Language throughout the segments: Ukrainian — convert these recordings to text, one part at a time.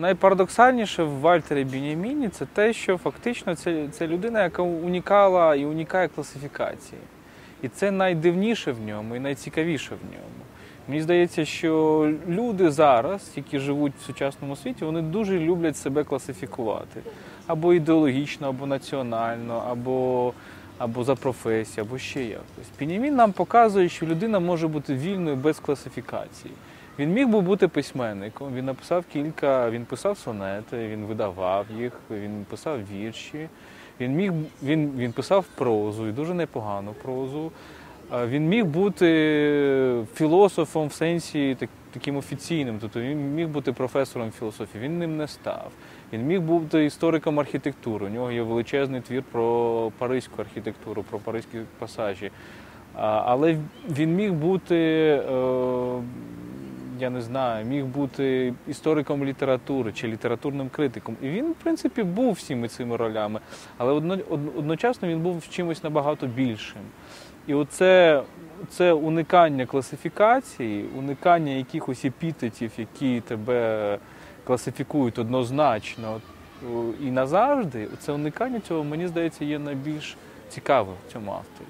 Найпарадоксальніше в Вальтері Біняміні це те, що фактично це, це людина, яка унікала і унікає класифікації. І це найдивніше в ньому і найцікавіше в ньому. Мені здається, що люди зараз, які живуть в сучасному світі, вони дуже люблять себе класифікувати або ідеологічно, або національно, або, або за професією, або ще якось. Пінямін нам показує, що людина може бути вільною без класифікації. Він міг би бути письменником, він написав кілька, він писав сонети, він видавав їх, він писав вірші. Він міг він, він писав прозу і дуже непогану прозу. Він міг бути філософом в сенсі так, таким офіційним, тобто він міг бути професором філософії, він ним не став. Він міг бути істориком архітектури. У нього є величезний твір про паризьку архітектуру, про паризькі пасажі. Але він міг бути, е, я не знаю, міг бути істориком літератури чи літературним критиком. І він, в принципі, був всіми цими ролями, але одно- од- одночасно він був чимось набагато більшим. І оце це уникання класифікації, уникання якихось епітетів, які тебе класифікують однозначно і назавжди, це уникання цього, мені здається, є найбільш цікавим в цьому авторі.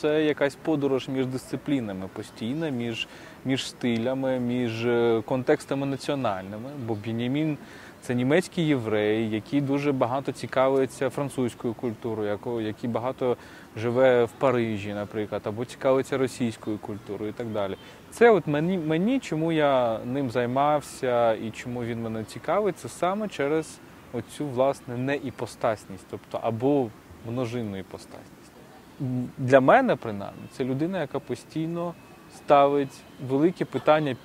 Це якась подорож між дисциплінами постійна, між, між стилями, між е, контекстами національними. Бо Бінямін це німецький єврей, який дуже багато цікавиться французькою культурою, який багато живе в Парижі, наприклад, або цікавиться російською культурою і так далі. Це от мені, мені чому я ним займався і чому він мене цікавить, це саме через оцю власне неіпостасність, тобто або множинну іпостасність. Для мене, принаймні, це людина, яка постійно ставить великі питання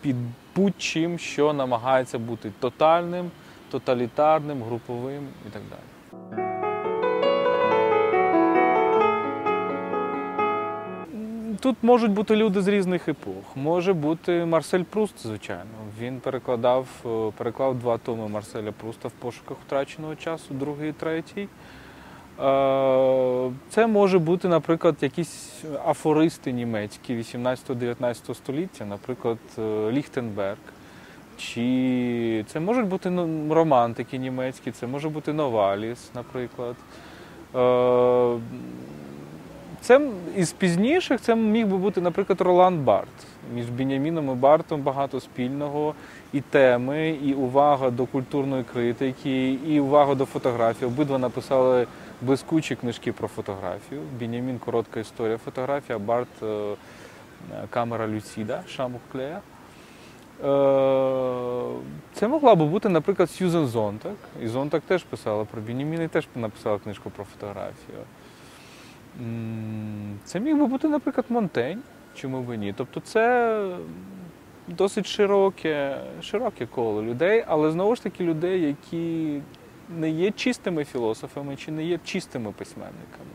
під будь-чим, що намагається бути тотальним, тоталітарним, груповим і так далі. Тут можуть бути люди з різних епох. Може бути Марсель Пруст, звичайно. Він перекладав, е, переклав два томи Марселя Пруста в пошуках втраченого часу, другий і третій. Це може бути, наприклад, якісь афористи німецькі 18-19 століття, наприклад, е, Ліхтенберг. Чи це можуть бути ну, романтики німецькі, це може бути Новаліс, наприклад. Е, Це із пізніших це міг би бути, наприклад, Ролан Барт. Між Біняміном і Бартом багато спільного і теми, і увага до культурної критики, і увага до фотографії. Обидва написали блискучі книжки про фотографію. Бінямін коротка історія фотографії, а Барт е, камера Люціда Шаму Клея. Е, Це могла би бути, наприклад, Сьюзен Зонтак. І Зонтак теж писала про Біняміна і теж написала книжку про фотографію. Це міг би бути, наприклад, Монтень, чому б і ні. Тобто це досить широке, широке коло людей, але знову ж таки людей, які не є чистими філософами чи не є чистими письменниками.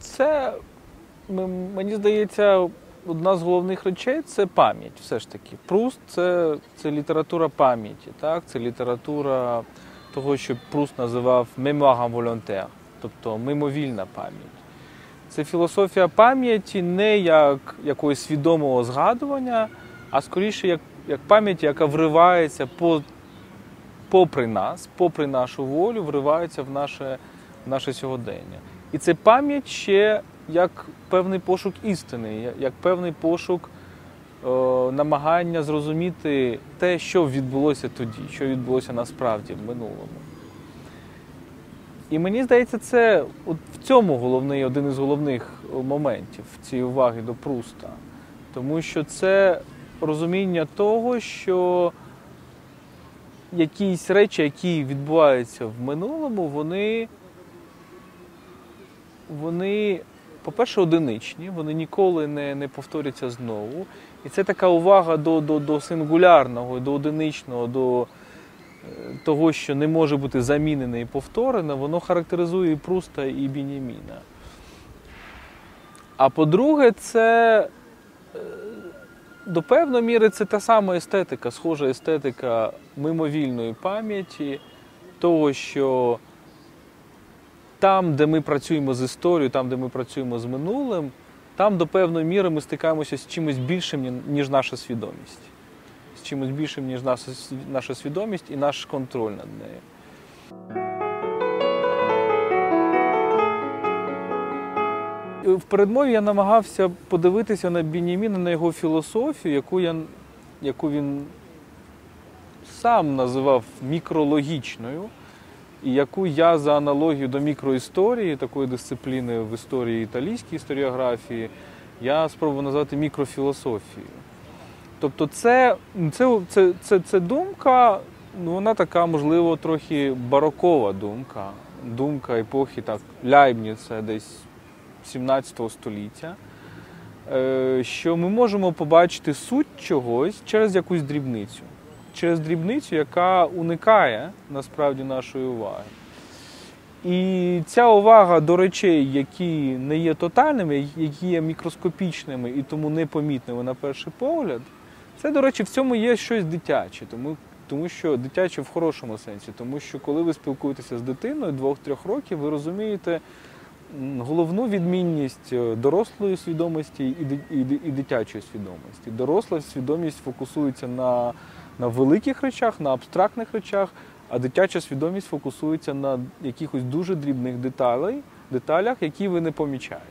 Це, мені здається, одна з головних речей це пам'ять, все ж таки. Пруст це, це література пам'яті, так? це література того, що Пруст називав мемуаром волонтер, тобто мимовільна пам'ять. Це філософія пам'яті не як якогось свідомого згадування, а скоріше як, як пам'ять, яка вривається по, попри нас, попри нашу волю, вривається в наше, в наше сьогодення. І це пам'ять ще як певний пошук істини, як певний пошук е, намагання зрозуміти те, що відбулося тоді, що відбулося насправді в минулому. І мені здається, це от в цьому головний один із головних моментів цієї уваги до Пруста. Тому що це розуміння того, що якісь речі, які відбуваються в минулому, вони, вони по-перше, одиничні, вони ніколи не, не повторяться знову. І це така увага до, до, до сингулярного, до одиничного, до, того, що не може бути замінене і повторене, воно характеризує і Пруста, і Бініміна. А по-друге, це е, до певної міри це та сама естетика, схожа естетика мимовільної пам'яті, того, що там, де ми працюємо з історією, там, де ми працюємо з минулим, там до певної міри ми стикаємося з чимось більшим, ніж наша свідомість. З чимось більшим, ніж наша, свідомість і наш контроль над нею. В передмові я намагався подивитися на Бініміна, на його філософію, яку, я, яку він сам називав мікрологічною, яку я за аналогію до мікроісторії, такої дисципліни в історії італійській історіографії, я спробував назвати мікрофілософією. Тобто, це, це, це, це, це думка, ну, вона така, можливо, трохи барокова думка, думка епохи так, Ляйбніца десь 17 століття, е, що ми можемо побачити суть чогось через якусь дрібницю, через дрібницю, яка уникає насправді нашої уваги. І ця увага до речей, які не є тотальними, які є мікроскопічними і тому непомітними на перший погляд, це, до речі, в цьому є щось дитяче, тому тому що дитяче в хорошому сенсі, тому що коли ви спілкуєтеся з дитиною двох-трьох років, ви розумієте головну відмінність е, дорослої свідомості і дитячої свідомості. Доросла свідомість фокусується на, на великих речах, на абстрактних речах, а дитяча свідомість фокусується на якихось дуже дрібних деталей, деталях, які ви не помічаєте.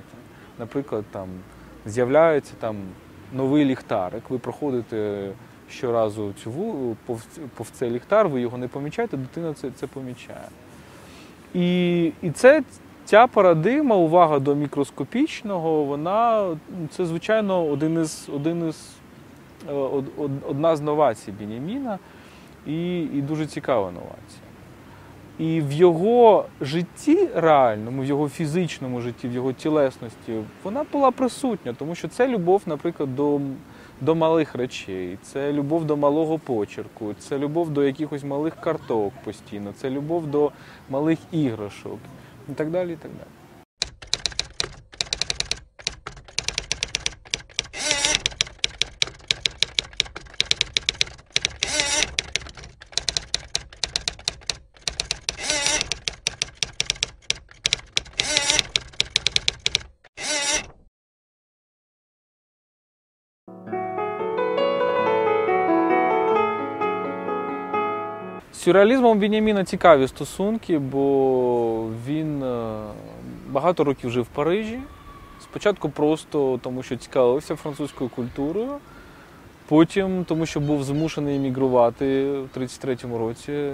Наприклад, там з'являється там новий ліхтарик, ви проходите щоразу цю повз цей ліхтар, ви його не помічаєте, дитина це це помічає. І і це ця парадигма, увага до мікроскопічного, вона це, звичайно, один із, один із, одна з новацій Бініміна і, і дуже цікава новація. І в його житті реальному, в його фізичному житті, в його тілесності, вона була присутня, тому що це любов, наприклад, до до малих речей, це любов до малого почерку, це любов до якихось малих карток постійно, це любов до малих іграшок і так далі. і так далі. Сюрреалізмом Беняміна цікаві стосунки, бо він е, багато років жив в Парижі. Спочатку просто тому, що цікавився французькою культурою, потім тому, що був змушений емігрувати в 33-му році.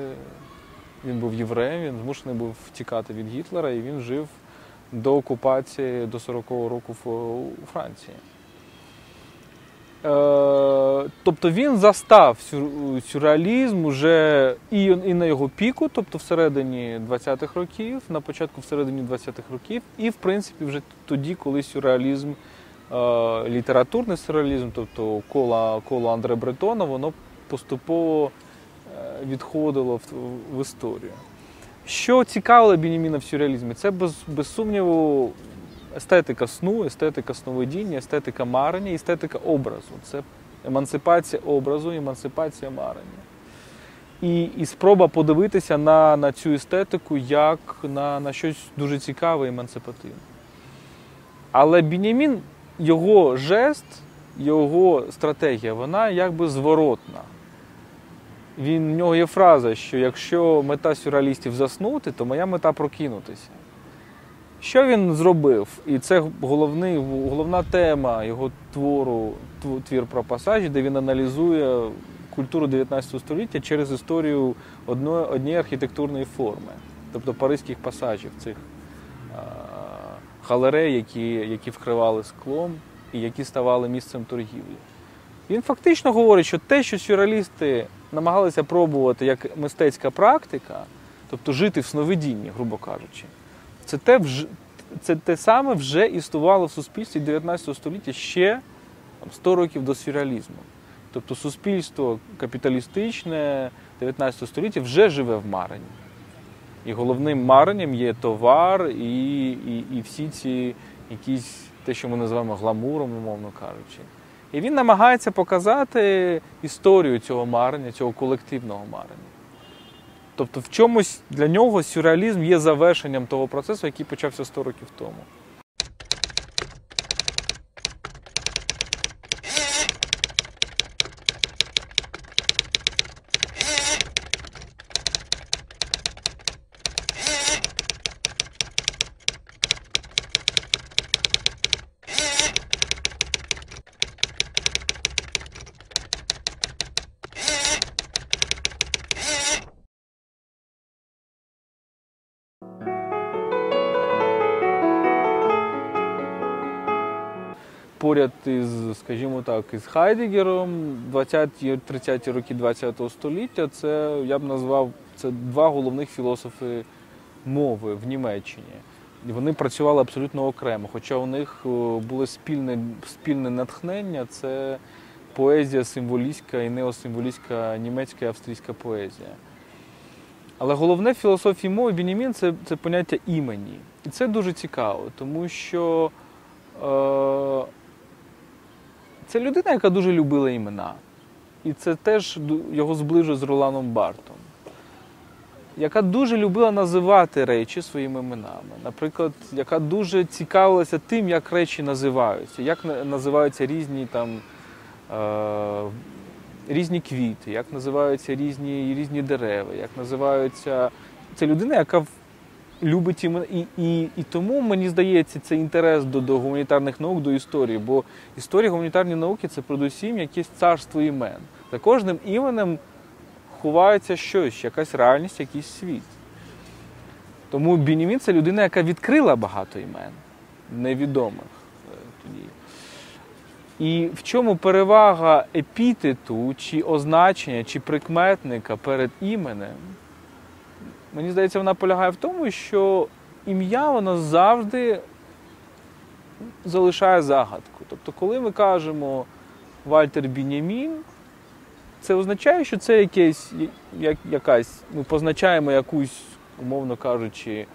Він був євреєм, він змушений був втікати від Гітлера, і він жив до окупації до 40-го року у Франції. Тобто він застав сюрреалізм уже і і на його піку, тобто всередині 20-х років, на початку всередині 20-х років, і в принципі вже тоді, коли сюрреалізм, е, літературний сюрреалізм, тобто коло коло Андре Бретона, воно поступово е, відходило в, в історію. Що цікавило Беніміна в сюрреалізмі? Це без, без сумніву естетика сну, естетика сновидіння, естетика марення, естетика образу. Це емансипація образу, емансипація марення. І і спроба подивитися на на цю естетику як на на щось дуже цікаве емансипативне. Але Бінямін, його жест, його стратегія, вона якби зворотна. Він, В нього є фраза, що якщо мета сюрреалістів заснути, то моя мета прокинутися. Що він зробив? І це головний, головна тема його твору, твір про пасажі, де він аналізує культуру 19 століття через історію одної, однієї архітектурної форми, тобто паризьких пасажів, цих а, галерей, які, які вкривали склом і які ставали місцем торгівлі. Він фактично говорить, що те, що сюрреалісти намагалися пробувати як мистецька практика, тобто жити в сновидінні, грубо кажучи. Це те це те саме вже існувало в суспільстві 19 століття ще 100 років до сюрреалізму. Тобто суспільство капіталістичне 19 століття вже живе в марині. І головним маренням є товар і, і, і всі ці якісь те, що ми називаємо гламуром, умовно кажучи. І він намагається показати історію цього марення, цього колективного марення. Тобто, в чомусь для нього сюрреалізм є завершенням того процесу, який почався 100 років тому. Поряд із, скажімо так, із Хайдегером 20-30-ті роки ХХ століття, це я б назвав це два головних філософи мови в Німеччині. І Вони працювали абсолютно окремо, хоча у них було спільне, спільне натхнення це поезія символістська і неосимволістська німецька і австрійська поезія. Але головне в філософії мови Бенімін це, це поняття імені. І це дуже цікаво, тому що е, це людина, яка дуже любила імена. І це теж його зближує з Роланом Бартом, яка дуже любила називати речі своїми іменами. Наприклад, яка дуже цікавилася тим, як речі називаються, як називаються різні там. Е, різні квіти, як називаються різні, різні дерева, як називаються. Це людина, яка любить і, і, і тому мені здається, це інтерес до, до гуманітарних наук, до історії. Бо історія гуманітарної науки це передусім якесь царство імен. За кожним іменем ховається щось, якась реальність, якийсь світ. Тому Бенімін це людина, яка відкрила багато імен, невідомих е, тоді. І в чому перевага епітету, чи означення, чи прикметника перед іменем? Мені здається, вона полягає в тому, що ім'я воно завжди залишає загадку. Тобто, коли ми кажемо Вальтер Бінямін, це означає, що це якесь, як, якась, ми позначаємо якусь, умовно кажучи,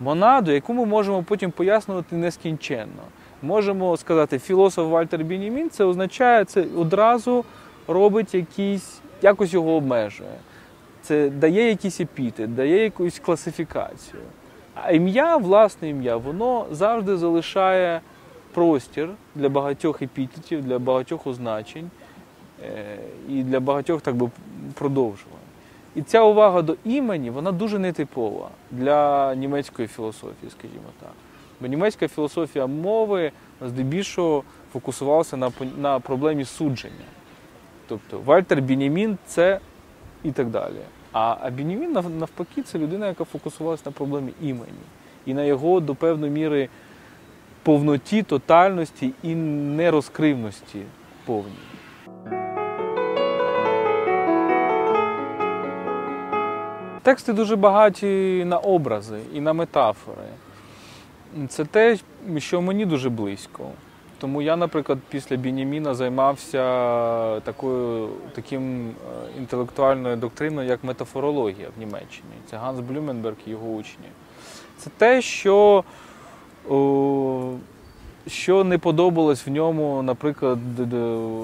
монаду, яку ми можемо потім пояснювати нескінченно. Можемо сказати, філософ Вальтер Бінімін, це означає, це одразу робить якісь, якось його обмежує. Це дає якісь епіти, дає якусь класифікацію. А ім'я, власне ім'я, воно завжди залишає простір для багатьох епітетів, для багатьох означень е, і для багатьох так би продовжувань. І ця увага до імені, вона дуже нетипова для німецької філософії, скажімо так. Бо німецька філософія мови здебільшого фокусувалася на, на проблемі судження. Тобто Вальтер Бінімін це і так далі. А, а Бінімін навпаки це людина, яка фокусувалася на проблемі імені і на його до певної міри повноті, тотальності і нерозкривності повній. Тексти дуже багаті на образи і на метафори. Це те, що мені дуже близько. Тому я, наприклад, після Бініміна займався такою таким е, інтелектуальною доктриною, як метафорологія в Німеччині. Це Ганс Блюменберг і його учні. Це те, що, о, що не подобалось в ньому, наприклад,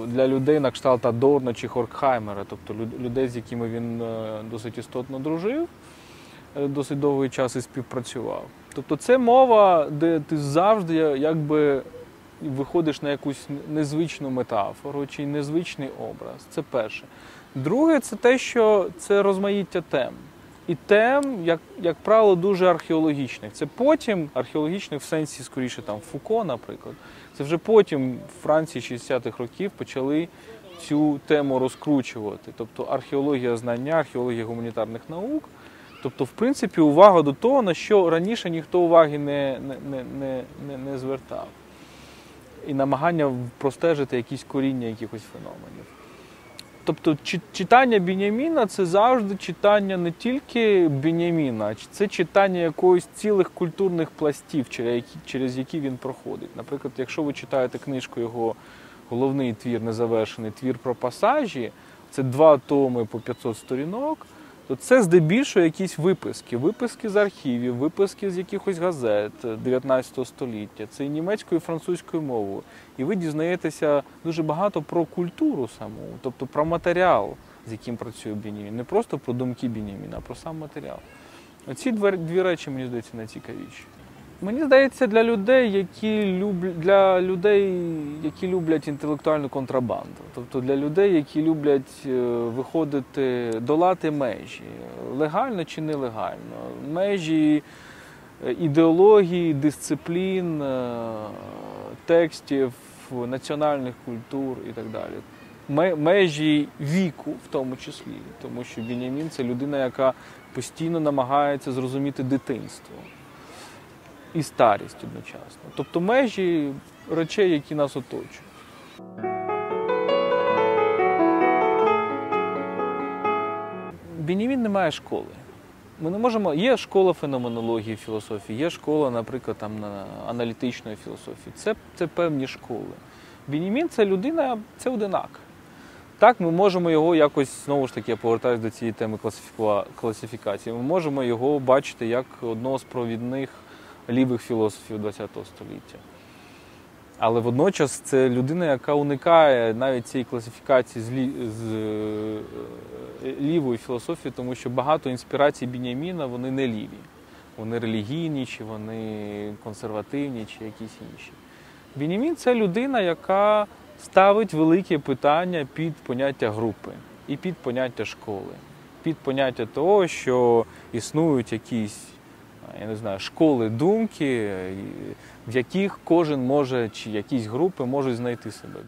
для людей на кшталт Адорно чи Хоркхаймера, тобто людей, з якими він е, досить істотно дружив, е, досить довгий час і співпрацював. Тобто це мова, де ти завжди якби виходиш на якусь незвичну метафору чи незвичний образ. Це перше. Друге, це те, що це розмаїття тем. І тем, як, як правило, дуже археологічних. Це потім археологічних в сенсі, скоріше, там Фуко, наприклад. Це вже потім в Франції 60-х років почали цю тему розкручувати. Тобто археологія знання, археологія гуманітарних наук. Тобто, в принципі, увага до того, на що раніше ніхто уваги не, не, не, не, не, звертав. І намагання простежити якісь коріння якихось феноменів. Тобто читання Біняміна це завжди читання не тільки Біняміна, це читання якоїсь цілих культурних пластів, через які він проходить. Наприклад, якщо ви читаєте книжку його головний твір незавершений твір про пасажі, це два томи по 500 сторінок, то це здебільшого якісь виписки, виписки з архівів, виписки з якихось газет 19 століття, це і німецькою і французькою мовою. І ви дізнаєтеся дуже багато про культуру саму, тобто про матеріал, з яким працює Бінімін. Не просто про думки Бініміна, а про сам матеріал. Оці дві речі, мені здається, найцікавіші. Мені здається, для людей, які люблять для людей, які люблять інтелектуальну контрабанду, тобто для людей, які люблять е, виходити, долати межі, легально чи нелегально, межі е, ідеології, дисциплін, е, текстів, національних культур і так далі. Межі віку, в тому числі, тому що Бенямін це людина, яка постійно намагається зрозуміти дитинство і старість одночасно. Тобто межі речей, які нас оточують. Бенімін не має школи. Ми не можемо. Є школа феноменології філософії, є школа, наприклад, там на аналітичної філософії. Це, це певні школи. Бенімін це людина, це одинак. Так, ми можемо його якось знову ж таки я повертаюся до цієї теми класифікації. Ми можемо його бачити як одного з провідних лівих філософів ХХ століття. Але водночас це людина, яка уникає навіть цієї класифікації з, лі... з е, лівої філософії, тому що багато інспірацій Біняміна вони не ліві. Вони релігійні, чи вони консервативні, чи якісь інші. Бінямін це людина, яка ставить велике питання під поняття групи і під поняття школи, під поняття того, що існують якісь я не знаю, школи думки, в яких кожен може, чи якісь групи можуть знайти себе.